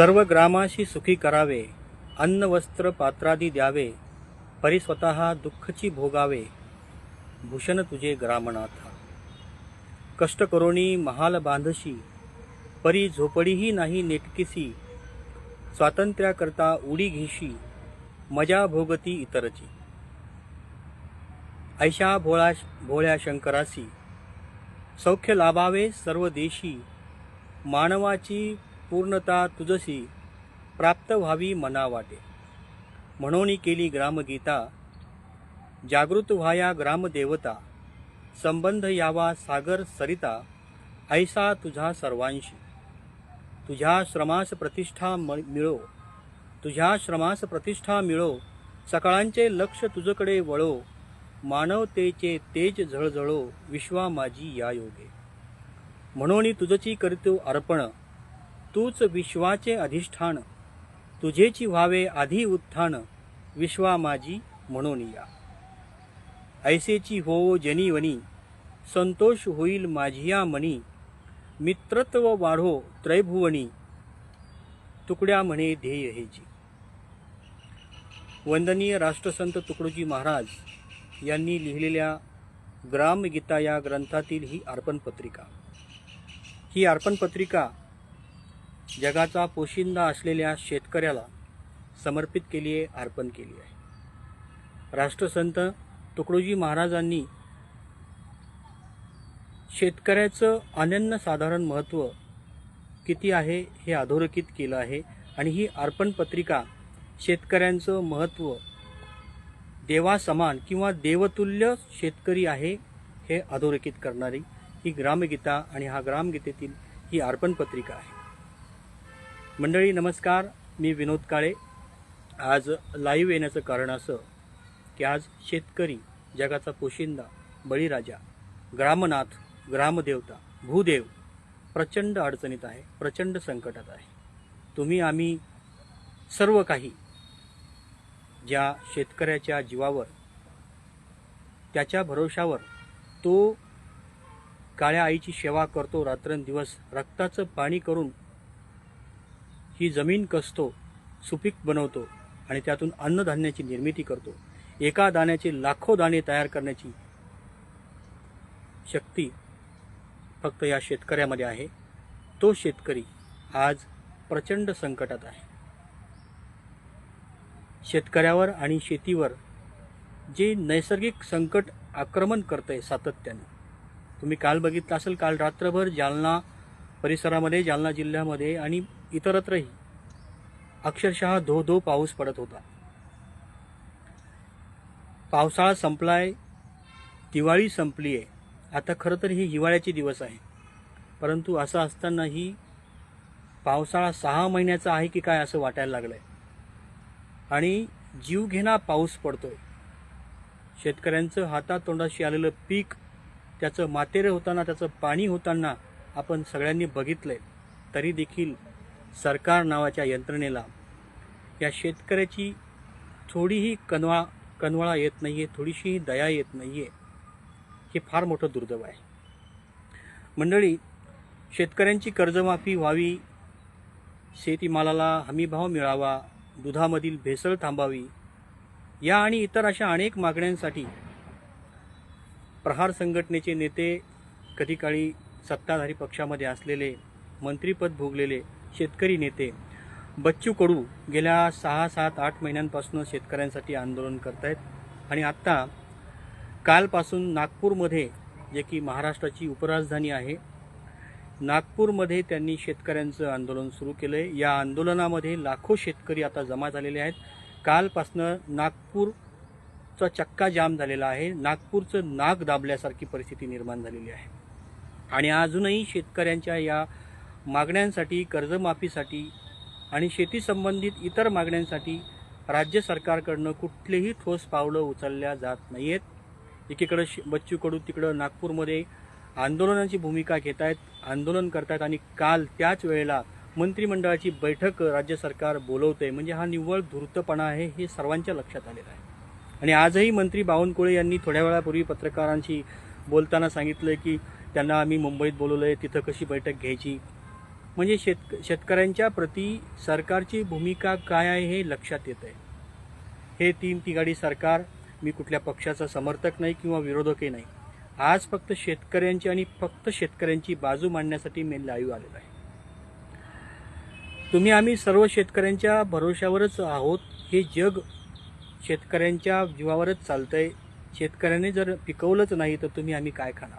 सर्व ग्रामाशी सुखी करावे अन्न वस्त्र पात्रादी द्यावे परी स्वतः दुःखची भोगावे. भूषण तुझे ग्रामनाथा. कष्ट करोणी महाल बांधशी परी झोपडीही नाही नेटकीसी स्वातंत्र्याकरता उडी घेशी मजा भोगती इतरची. ऐशा भोळा भोळ्या शंकरासी सौख्य लाभावे सर्व देशी मानवाची पूर्णता तुझशी प्राप्त व्हावी मना वाटे. म्हणून केली ग्रामगीता. जागृत व्हाया ग्रामदेवता. संबंध यावा सागर सरिता. ऐसा तुझा सर्वांशी. तुझ्या श्रमास प्रतिष्ठा म- मिळो. तुझ्या श्रमास प्रतिष्ठा मिळो. सकाळांचे लक्ष तुझकडे वळो. मानवतेचे तेज झळझळो. विश्वा माझी या योगे. म्हणून तुझची करतो अर्पण. तूच विश्वाचे अधिष्ठान. तुझेची व्हावे आधी उत्थान. विश्वा माझी म्हणून या. ऐसेची हो जनीवनी संतोष होईल माझिया मनी. मित्रत्व वाढो त्रैभुवनी. तुकड्या म्हणे ध्येय हेची वंदनीय राष्ट्रसंत तुकडोजी महाराज यांनी लिहिलेल्या ग्रामगीता या ग्रंथातील ही अर्पण पत्रिका ही अर्पण पत्रिका जगाचा पोशिंदा असलेल्या शेतकऱ्याला समर्पित केली आहे अर्पण केली आहे. राष्ट्रसंत तुकडोजी महाराजांनी शेतकऱ्याचं अनन्यसाधारण महत्त्व किती आहे हे अधोरेखित केलं आहे आणि ही अर्पण पत्रिका शेतकऱ्यांचं महत्त्व देवासमान किंवा देवतुल्य शेतकरी आहे हे अधोरेखित करणारी ही ग्रामगीता आणि हा ग्रामगीतेतील ही अर्पण पत्रिका आहे. मंडळी नमस्कार. मी विनोद काळे. आज लाईव्ह येण्याचं कारण असं की आज शेतकरी जगाचा पोशिंदा बळीराजा ग्रामनाथ ग्रामदेवता भूदेव प्रचंड अडचणीत आहे प्रचंड संकटात आहे. तुम्ही आम्ही सर्व काही ज्या शेतकऱ्याच्या जीवावर त्याच्या भरोशावर तो काळ्या आईची सेवा करतो रात्रंदिवस रक्ताचं पाणी करून ही जमीन कसतो सुपीक बनवतो आणि त्यातून अन्नधान्याची निर्मिती करतो. एका दाण्याचे लाखो दाणे तयार करण्याची शक्ती फक्त या शेतकऱ्यामध्ये आहे. तो शेतकरी आज प्रचंड संकटात आहे. शेतकऱ्यावर आणि शेतीवर जे नैसर्गिक संकट आक्रमण करत आहे सातत्यानं. तुम्ही काल बघितलं असेल काल रात्रभर जालना परिसरामध्ये जालना जिल्ह्यामध्ये आणि इतरत्रही अक्षरशः धो धो पाऊस पडत होता. पावसाळा संपलाय दिवाळी संपली आहे आता खरं तर ही हिवाळ्याचे दिवस आहे. परंतु असं असतानाही पावसाळा सहा महिन्याचा आहे की काय असं वाटायला लागलं आहे आणि जीवघेणा पाऊस पडतोय. शेतकऱ्यांचं हातातोंडाशी आलेलं पीक त्याचं मातेरे होताना त्याचं पाणी होताना आपण सगळ्यांनी बघितलंय. तरी देखील सरकार नावाच्या यंत्रणेला या शेतकऱ्याची थोडीही कनवा कनवळा येत नाही आहे थोडीशीही दया येत नाही आहे हे फार मोठं दुर्दैव आहे. मंडळी शेतकऱ्यांची कर्जमाफी व्हावी शेतीमालाला हमीभाव मिळावा दुधामधील भेसळ थांबावी या आणि इतर अशा अनेक मागण्यांसाठी प्रहार संघटनेचे नेते कधी काळी सत्ताधारी पक्षामध्ये असलेले मंत्रीपद भोगलेले शेतकरी नेते. बच्चू कडू गेल्या सहा सात आठ महिन्यांपासून शेतकऱ्यांसाठी आंदोलन करत आहेत आणि आत्ता कालपासून नागपूरमध्ये जे की महाराष्ट्राची उपराजधानी आहे नागपूरमध्ये त्यांनी शेतकऱ्यांचं आंदोलन सुरू केलं आहे या आंदोलनामध्ये लाखो शेतकरी आता जमा झालेले आहेत. कालपासनं नागपूरचा चक्का जाम झालेला आहे. नागपूरचं नाग दाबल्यासारखी परिस्थिती निर्माण झालेली आहे. आणि अजूनही शेतकऱ्यांच्या या मागण्यांसाठी कर्जमाफीसाठी आणि शेतीसंबंधित इतर मागण्यांसाठी राज्य सरकारकडनं कुठलेही ठोस पावलं उचलल्या जात नाही आहेत एकीकडं श बच्चू कडू तिकडं नागपूरमध्ये आंदोलनाची भूमिका घेत आहेत आंदोलन करतायत आणि काल त्याच वेळेला मंत्रिमंडळाची बैठक राज्य सरकार बोलवतंय. म्हणजे हा निव्वळ धूर्तपणा आहे हे सर्वांच्या लक्षात आलेलं आहे. आणि आजही मंत्री बावनकुळे यांनी थोड्या वेळापूर्वी पत्रकारांशी बोलताना सांगितलं की त्यांना आम्ही मुंबईत बोलवलं आहे तिथं कशी बैठक घ्यायची? म्हणजे शेतक शेतकऱ्यांच्या प्रती सरकारची भूमिका काय आहे हे लक्षात येत आहे. हे तीन तिघाडी सरकार मी कुठल्या पक्षाचा समर्थक नाही किंवा विरोधकही नाही. आज फक्त शेतकऱ्यांची आणि फक्त शेतकऱ्यांची बाजू मांडण्यासाठी मी लाईव्ह आलेलो आहे. तुम्ही आम्ही सर्व शेतकऱ्यांच्या भरोश्यावरच आहोत. हे जग शेतकऱ्यांच्या जीवावरच चालतंय. शेतकऱ्यांनी जर पिकवलंच नाही तर तुम्ही आम्ही काय खाणार?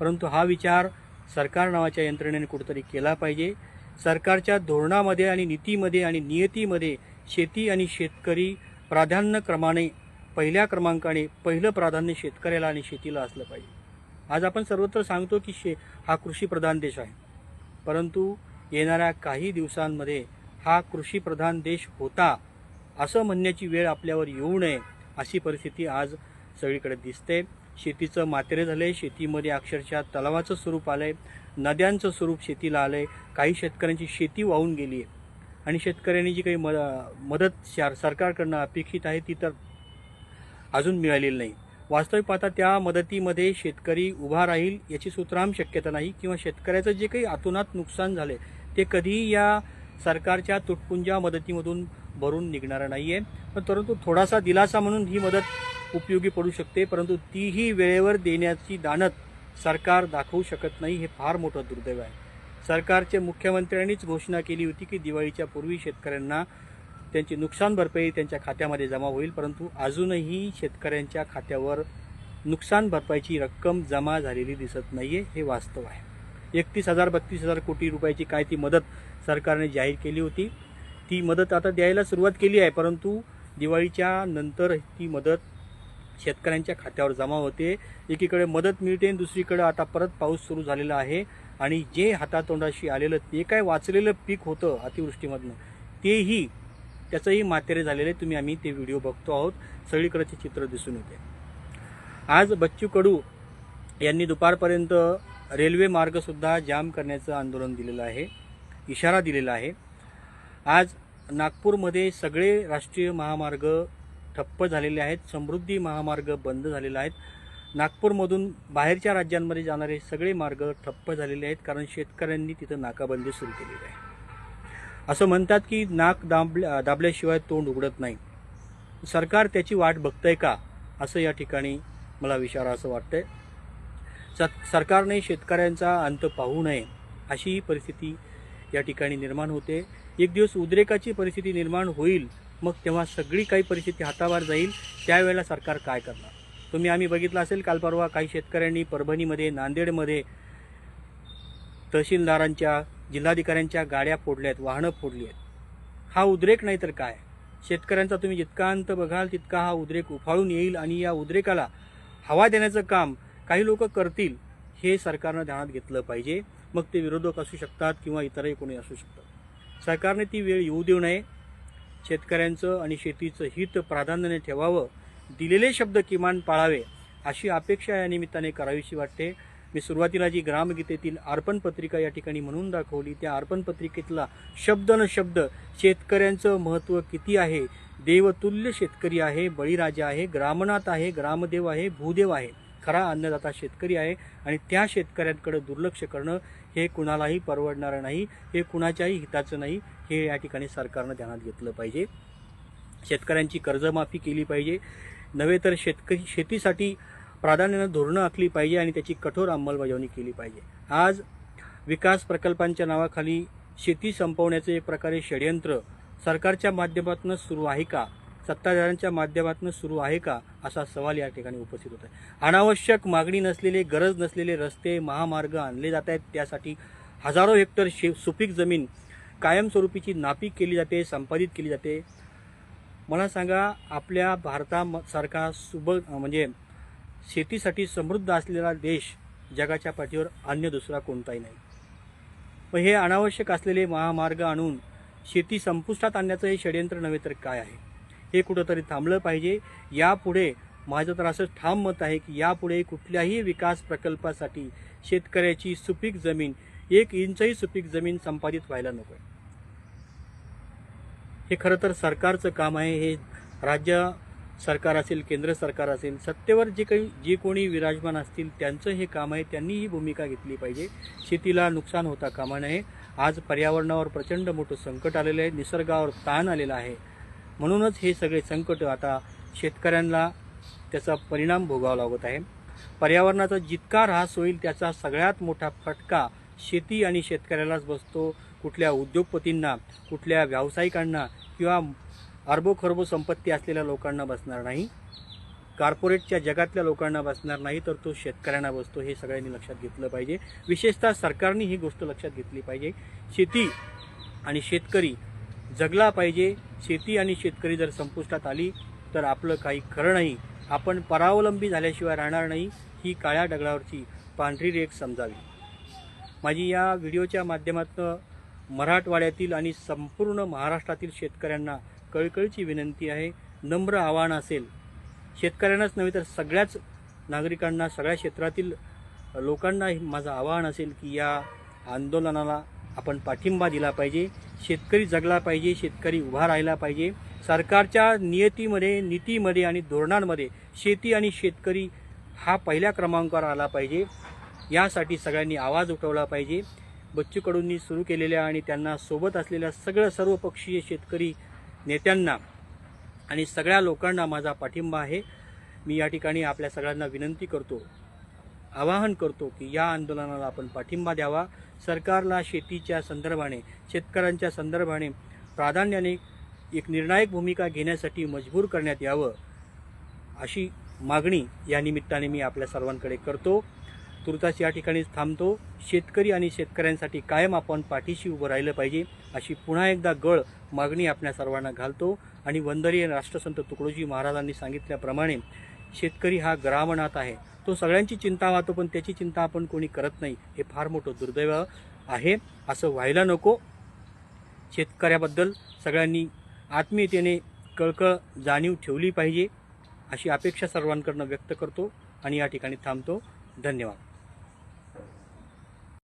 परंतु हा विचार सरकार नावाच्या यंत्रणेने कुठेतरी केला पाहिजे. सरकारच्या धोरणामध्ये आणि नीतीमध्ये आणि नियतीमध्ये शेती आणि शेतकरी प्राधान्यक्रमाने पहिल्या क्रमांकाने पहिलं प्राधान्य शेतकऱ्याला आणि शेतीला असलं पाहिजे. आज आपण सर्वत्र सांगतो की शे हा कृषीप्रधान देश आहे. परंतु येणाऱ्या काही दिवसांमध्ये हा कृषीप्रधान देश होता असं म्हणण्याची वेळ आपल्यावर येऊ नये अशी परिस्थिती आज सगळीकडे दिसते. शेतीचं मातेरे आहे शेतीमध्ये अक्षरशः तलावाचं स्वरूप आलं आहे नद्यांचं स्वरूप शेतीला आलं आहे काही शेतकऱ्यांची शेती वाहून गेली आहे. आणि शेतकऱ्यांनी जी काही मद मदत शार सरकारकडनं अपेक्षित आहे ती तर अजून मिळालेली नाही. वास्तविक पाहता त्या मदतीमध्ये शेतकरी उभा राहील याची सुतराम शक्यता नाही किंवा शेतकऱ्याचं जे काही अतोनात नुकसान झाले ते कधीही या सरकारच्या तुटपुंजा मदतीमधून भरून निघणारं नाही आहे पण परंतु थोडासा दिलासा म्हणून ही मदत उपयोगी पडू शकते परंतु तीही वेळेवर देण्याची दानत सरकार दाखवू शकत नाही हे फार मोठं दुर्दैव आहे. सरकारच्या मुख्यमंत्र्यांनीच घोषणा केली होती की दिवाळीच्या पूर्वी शेतकऱ्यांना त्यांची नुकसान भरपाई त्यांच्या खात्यामध्ये जमा होईल परंतु अजूनही शेतकऱ्यांच्या खात्यावर नुकसान भरपाईची रक्कम जमा झालेली दिसत नाहीये हे वास्तव आहे. एकतीस हजार बत्तीस हजार कोटी रुपयाची काय ती मदत सरकारने जाहीर केली होती. ती मदत आता द्यायला सुरुवात केली आहे परंतु दिवाळीच्या नंतर ती मदत शेतकऱ्यांच्या खात्यावर जमा होते. एकीकडे मदत मिळते आणि दुसरीकडे आता परत पाऊस सुरू झालेला आहे. आणि जे हातातोंडाशी आलेलं ते काय वाचलेलं पीक होतं अतिवृष्टीमधनं तेही त्याचंही मातेरे झालेले तुम्ही आम्ही ते व्हिडिओ बघतो आहोत. सगळीकडे ते चित्र दिसून येते. आज बच्चू कडू यांनी दुपारपर्यंत रेल्वे मार्गसुद्धा जाम करण्याचं आंदोलन दिलेलं आहे इशारा दिलेला आहे. आज नागपूरमध्ये सगळे राष्ट्रीय महामार्ग ठप्प झालेले आहेत समृद्धी महामार्ग बंद झालेले आहेत नागपूरमधून बाहेरच्या राज्यांमध्ये जाणारे सगळे मार्ग ठप्प झालेले आहेत कारण शेतकऱ्यांनी तिथं नाकाबंदी सुरू केलेली आहे. असं म्हणतात की नाक दाबल्या दाबल्याशिवाय तोंड उघडत नाही. सरकार त्याची वाट बघतंय का? असं या ठिकाणी मला विचारा असं वाटतंय. स- सरकारने शेतकऱ्यांचा अंत पाहू नये अशी परिस्थिती या ठिकाणी निर्माण होते. एक दिवस उद्रेकाची परिस्थिती निर्माण होईल मग तेव्हा सगळी काही परिस्थिती हातावर जाईल त्यावेळेला सरकार काय करणार? तुम्ही आम्ही बघितलं असेल काल परवा काही शेतकऱ्यांनी परभणीमध्ये नांदेडमध्ये तहसीलदारांच्या जिल्हाधिकाऱ्यांच्या गाड्या फोडल्या आहेत वाहनं फोडली आहेत हा उद्रेक नाही तर काय? शेतकऱ्यांचा तुम्ही जितका अंत बघाल तितका हा उद्रेक उफाळून येईल आणि या उद्रेकाला हवा देण्याचं काम काही लोक करतील हे सरकारनं ध्यानात घेतलं पाहिजे. मग ते विरोधक असू शकतात किंवा इतरही कोणी असू शकतात. सरकारने ती वेळ येऊ देऊ नये. शेतकऱ्यांचं आणि शेतीचं हित प्राधान्याने ठेवावं दिलेले शब्द किमान पाळावे अशी अपेक्षा या निमित्ताने करावीशी वाटते. मी सुरुवातीला जी ग्रामगीतेतील अर्पण पत्रिका या ठिकाणी म्हणून दाखवली त्या अर्पण पत्रिकेतला शब्द न शब्द शेतकऱ्यांचं महत्त्व किती आहे? देवतुल्य शेतकरी आहे बळीराजा आहे ग्रामनाथ आहे ग्रामदेव आहे भूदेव आहे. खरा अन्नदाता शेतकरी आहे आणि त्या शेतकऱ्यांकडे दुर्लक्ष करणं हे कुणालाही परवडणारं नाही हे कुणाच्याही हिताचं नाही हे या ठिकाणी सरकारनं ध्यानात घेतलं पाहिजे. शेतकऱ्यांची कर्जमाफी केली पाहिजे. नव्हे तर शेतकरी शेतीसाठी प्राधान्यानं धोरणं आखली पाहिजे आणि त्याची कठोर अंमलबजावणी केली पाहिजे. आज विकास प्रकल्पांच्या नावाखाली शेती संपवण्याचं एक प्रकारे षडयंत्र सरकारच्या माध्यमातून सुरू आहे का? सत्ताधाऱ्यांच्या माध्यमातून सुरू आहे का असा सवाल या ठिकाणी उपस्थित होत आहे. अनावश्यक मागणी नसलेले गरज नसलेले रस्ते महामार्ग आणले जात आहेत. त्यासाठी हजारो हेक्टर शे सुपीक जमीन कायमस्वरूपीची नापीक केली जाते संपादित केली जाते. मला सांगा आपल्या भारतासारखा सुब म्हणजे शेतीसाठी समृद्ध असलेला देश जगाच्या पाठीवर अन्य दुसरा कोणताही नाही. पण हे अनावश्यक असलेले महामार्ग आणून शेती संपुष्टात आणण्याचं हे षडयंत्र नव्हे तर काय आहे? हे कुठंतरी थांबलं पाहिजे. यापुढे माझं तर असं ठाम मत आहे की यापुढे कुठल्याही विकास प्रकल्पासाठी शेतकऱ्याची सुपीक जमीन एक इंचही सुपीक जमीन संपादित व्हायला नको हे खरं तर सरकारचं काम आहे. हे राज्य सरकार असेल केंद्र सरकार असेल सत्तेवर जे काही जे कोणी विराजमान असतील त्यांचं हे काम आहे. त्यांनी ही भूमिका घेतली पाहिजे. शेतीला नुकसान होता कामा नये. आज पर्यावरणावर प्रचंड मोठं संकट आलेलं आहे. निसर्गावर ताण आलेला आहे. म्हणूनच हे सगळे संकट आता शेतकऱ्यांना त्याचा परिणाम भोगावा लागत आहे. पर्यावरणाचा जितका ऱ्हास होईल त्याचा सगळ्यात मोठा फटका शेती आणि शेतकऱ्यालाच बसतो. कुठल्या उद्योगपतींना कुठल्या व्यावसायिकांना किंवा अरबोखरबो संपत्ती असलेल्या लोकांना बसणार नाही. कॉर्पोरेटच्या जगातल्या लोकांना बसणार नाही तर तो शेतकऱ्यांना बसतो. हे सगळ्यांनी लक्षात घेतलं पाहिजे. विशेषतः सरकारने ही गोष्ट लक्षात घेतली पाहिजे. शेती आणि शेतकरी जगला पाहिजे शेती आणि शेतकरी जर संपुष्टात आली तर आपलं काही खरं नाही. आपण परावलंबी झाल्याशिवाय राहणार नाही ही काळ्या दगडावरची पांढरी रेख समजावी. माझी या व्हिडिओच्या माध्यमातून मराठवाड्यातील आणि संपूर्ण महाराष्ट्रातील शेतकऱ्यांना कळकळीची विनंती आहे नम्र आव्हान असेल. शेतकऱ्यांनाच नव्हे तर सगळ्याच नागरिकांना सगळ्या क्षेत्रातील लोकांना माझं आवाहन असेल की या आंदोलनाला आपण पाठिंबा दिला पाहिजे. शेतकरी जगला पाहिजे शेतकरी उभा राहिला पाहिजे. सरकारच्या नियतीमध्ये नीतीमध्ये आणि धोरणांमध्ये शेती आणि शेतकरी हा पहिल्या क्रमांकावर आला पाहिजे. यासाठी सगळ्यांनी आवाज उठवला पाहिजे. बच्चू कडूंनी सुरू केलेल्या आणि त्यांना सोबत असलेल्या सगळं सर्वपक्षीय शेतकरी नेत्यांना आणि सगळ्या लोकांना माझा पाठिंबा आहे. मी या ठिकाणी आपल्या सगळ्यांना विनंती करतो. आवाहन करतो की या आंदोलनाला आपण पाठिंबा द्यावा. सरकारला शेतीच्या संदर्भाने शेतकऱ्यांच्या संदर्भाने प्राधान्याने एक निर्णायक भूमिका घेण्यासाठी मजबूर करण्यात यावं अशी मागणी या निमित्ताने मी आपल्या सर्वांकडे करतो. तुर्तास या ठिकाणीच थांबतो. शेतकरी आणि शेतकऱ्यांसाठी कायम आपण पाठीशी उभं राहिलं पाहिजे अशी पुन्हा एकदा गळ मागणी आपल्या सर्वांना घालतो. आणि वंदरीय राष्ट्रसंत तुकडोजी महाराजांनी सांगितल्याप्रमाणे शेतकरी हा ग्रामनाथ आहे. तो सगळ्यांची चिंता वाहतो पण त्याची चिंता आपण कोणी करत नाही. हे फार मोठं दुर्दैव आहे. असं व्हायला नको. शेतकऱ्याबद्दल सगळ्यांनी आत्मीयतेने कळकळ जाणीव ठेवली पाहिजे अशी अपेक्षा सर्वांकडनं व्यक्त करतो आणि या ठिकाणी थांबतो. धन्यवाद.